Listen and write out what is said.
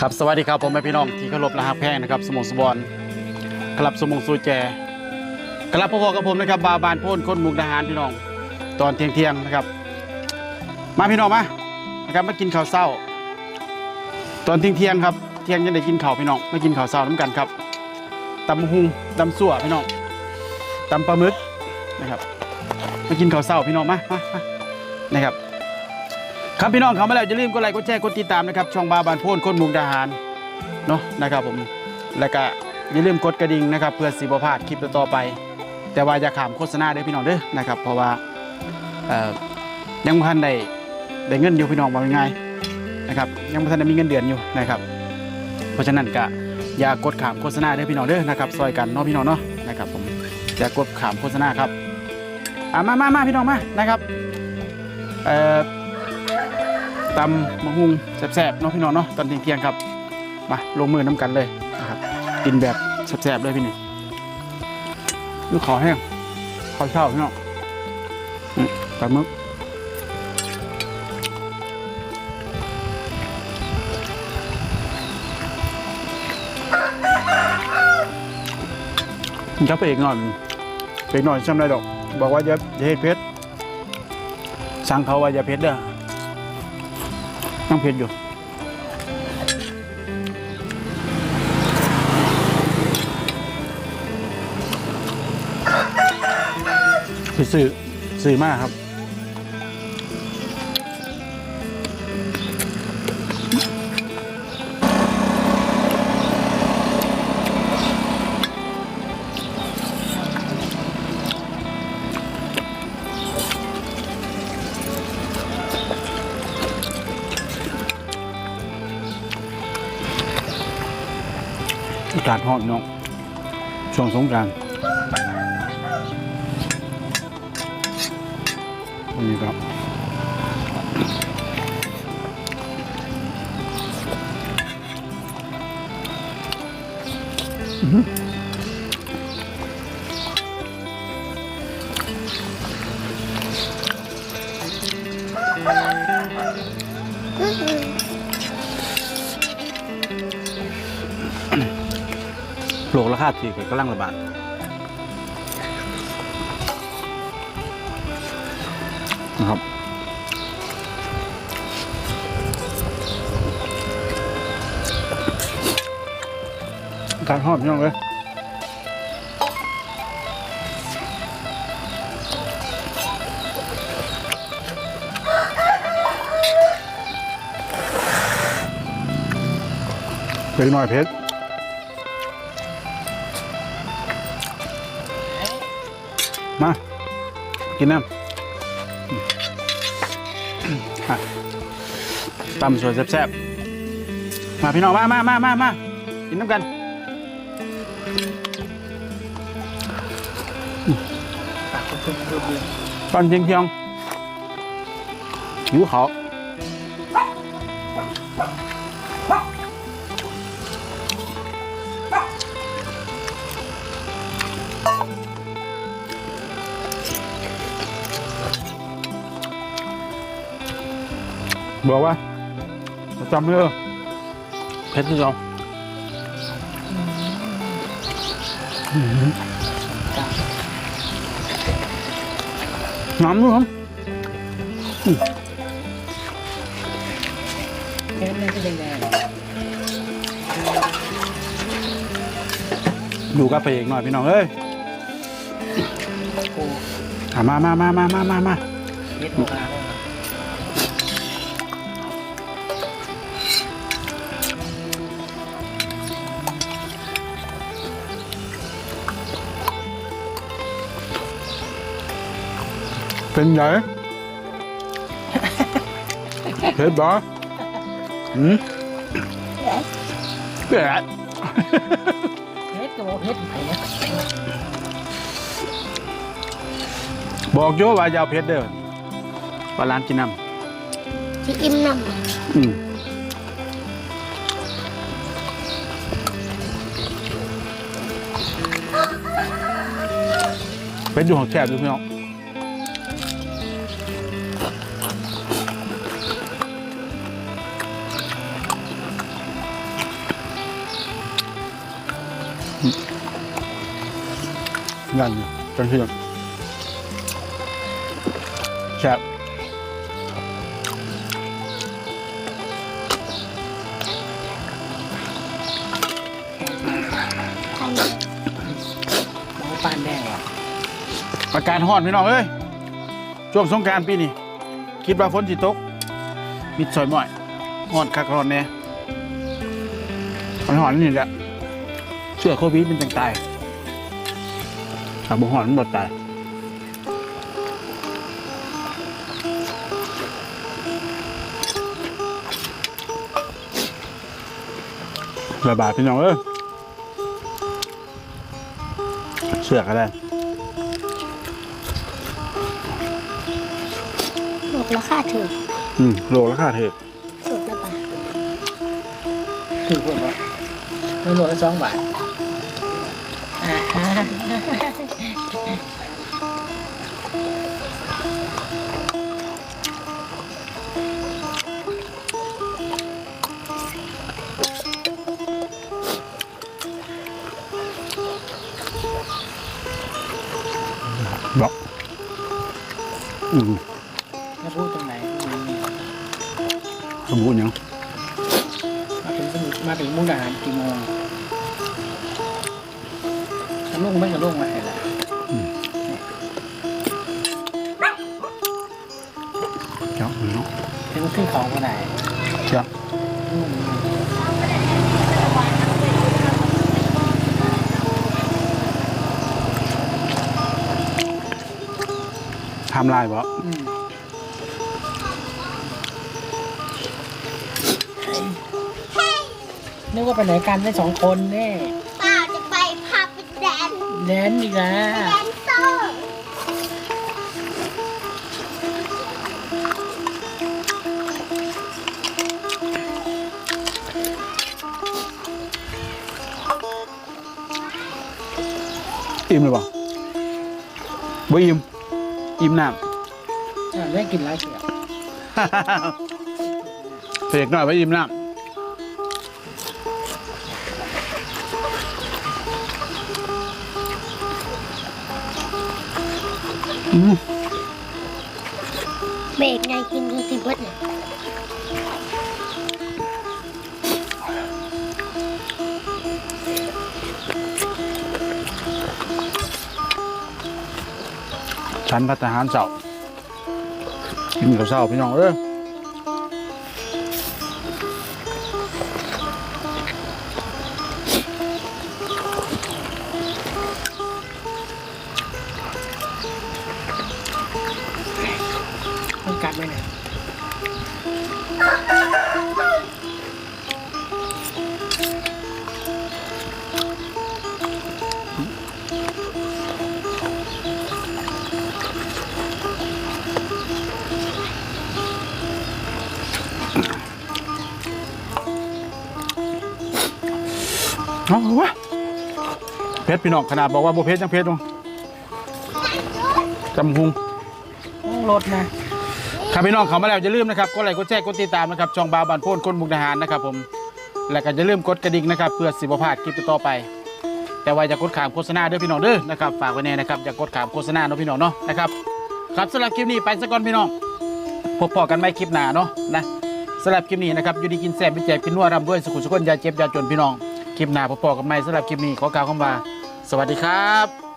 ครับสวัสดีครับผมแม่พี่น้องที่เคารพและฮักแพงนะครับสมงสบอนกลับสมงสูแจกลับพบกับผมนะครับบาบานโพ่นคนมุกดาหารพี่น้อง ตอนเที่ยงเที่ยงนะครับ มาพี่น้องมานะครับมากินข้าวเช้า ตอนเที่ยงเที่ยงครับเที่ยงจะได้กินข้าวพี่น้องมากินข้าวเช้าน้ำกันครับตำหุงตำสั่วพี่น้องตำปลาหมึกนะครับมากินข้าวเช้าพี่น้องมามานะครับ ครับพี่น้องเขามาแล้วอย่าลืมกดไลค์กดแชร์กดติดตามนะครับช่องบาบานโพนคนมุกดาหารเนาะนะครับผมแล้วก็อย่าลืมกดกระดิ่งนะครับ เพื่อสิบพลาดคลิปต่อไป แต่ว่าอย่าขามโฆษณาเด้อพี่น้องเด้อนะครับ เพราะว่ายังไม่ทันได้ได้เงินอยู่พี่น้องว่าง่ายๆนะครับยังไม่ทันได้มีเงินเดือนอยู่นะครับ เพราะฉะนั้นก็อย่ากดขามโฆษณาเด้อพี่น้องเด้อนะครับซอยกันเนาะพี่น้องเนาะนะครับผมอย่ากดขามโฆษณาครับอะมามามาพี่น้องมานะครับเอ่อ ตำมะฮุงแซ่บๆเนาะพี่น้องเนาะตอนเที่ยงครับมาลงมือน้ำกันเลยนะครับกินแบบแซ่บๆเลยพี่นี่ลูกขอแห้งขอเช่าพี่น้องอืมปลาหมึกจะไปอีกหน่อยไปอีกหน่อยจำได้ดอก บอกว่าอย่าอย่าเฮ็ดเพชรสั่งเขาว่าอย่าเพชรเด้อ ต้องเผ็ดอยู่ซื้อซื้อมากครับากาศร้อนเนาะช่วงสงกรานต์นี่ครับอื้อ โลกราคาที่กำลังระบาดนะครับ การ้อนพี่องเลยเป็นหน่อยเพชร มา กินน้ำตำสวยแซ่บๆ มาพี่น้องมามามามามากินน้ำกันตอนเที่ยงเพียงหิวเขา บอกว่าจำเด้อเพชรที่สองน้ำด้วยครับเปมันจะเป็นไงอยู่กับไปเอกหน่อยพี่น้องเอ้ยกูอะมามามามามามามาเทปหัว เลยเป็นไงเผ็ดบ่หืมเผ็ดเทปก็บอกเทปไหนเนี่ยบอกโยว่าอย่าเอาเผ็ดเด้อปลาร้านกินน้ที่อิ่มน้ำอืมเป็นอยู่ของแคบอยู่พี่น้อง นั่นจังเทียงแซ่บพันหมูปานแดงว่ะอาการ้อนพี่น้องเอ้ยช่วงสงกรารปีนี้คิดว่าฝนสิตก มิดซอยม่อยร้อนคักร้อนแน่มันร้อนนี่แหละ เชื่อโควิดเป็นจังตายถ้าบ่ร้อนมันบ่ตายระบาดพี่น้องเอ้ยเสือกอะไรหลกราคาถืออืมโลละค่าเถอะสุดละบาทคือพวกว่าไม่รวมละสองบาท อ่าฮะบอกอืมแล้วพูดต ลุงไม่กระลุงมาไหนล่ะเจ้าเนาะถึงขึ้นของมาไหนเจ้าทำลายบ่อืมนึกว่าไปไหนกันได้สองคนแน่ แดนอีกแล้วแดนเซอร์อิ่มเลยบ่บ่อิ่ม อิ่มน้อะได้กินแล้วเชียวำเพกหน่อยบ่อิ่มน้ำ เบรกไงกินดูสิเบิดเนี่ยฉันพัฒหารเสากินกับเสาพี่น้องเอ้ย ชรพี่น้องขนาดบอกว่าบ่เพชรยังเพชรดูจำหุงต้องลดนะครับพี่น้องเขามาแล้วอย่าลืมนะครับกดไลค์กดแชร์กดติดตามนะครับช่องบาวบานโพ่นคนมุกดาหารนะครับผมและก็อย่าลืมกดกระดิ่งนะครับเพื่อสิบพลาดคลิปต่อไป แต่ว่าอย่ากดขามโฆษณาเด้อพี่น้องเด้อนะครับฝากไว้แน่นะครับอย่ากดขามโฆษณาเนาะพี่น้องเนาะนะครับครับสำหรับคลิปนี้ไปซะก่อนพี่น้องพบพอกันใหม่คลิปหน้าเนาะนะสำหรับคลิปนี้นะครับอยู่ดีกินแซ่บวิจัยกินนัวรำด้วยสุขุสุขนอยาเจ็บอยาจนพี่น้องคลิปหน้าพบพอกันใหม่สำหรับคลิปนี้ขอกล่าวคำว่า สวัสดีครับ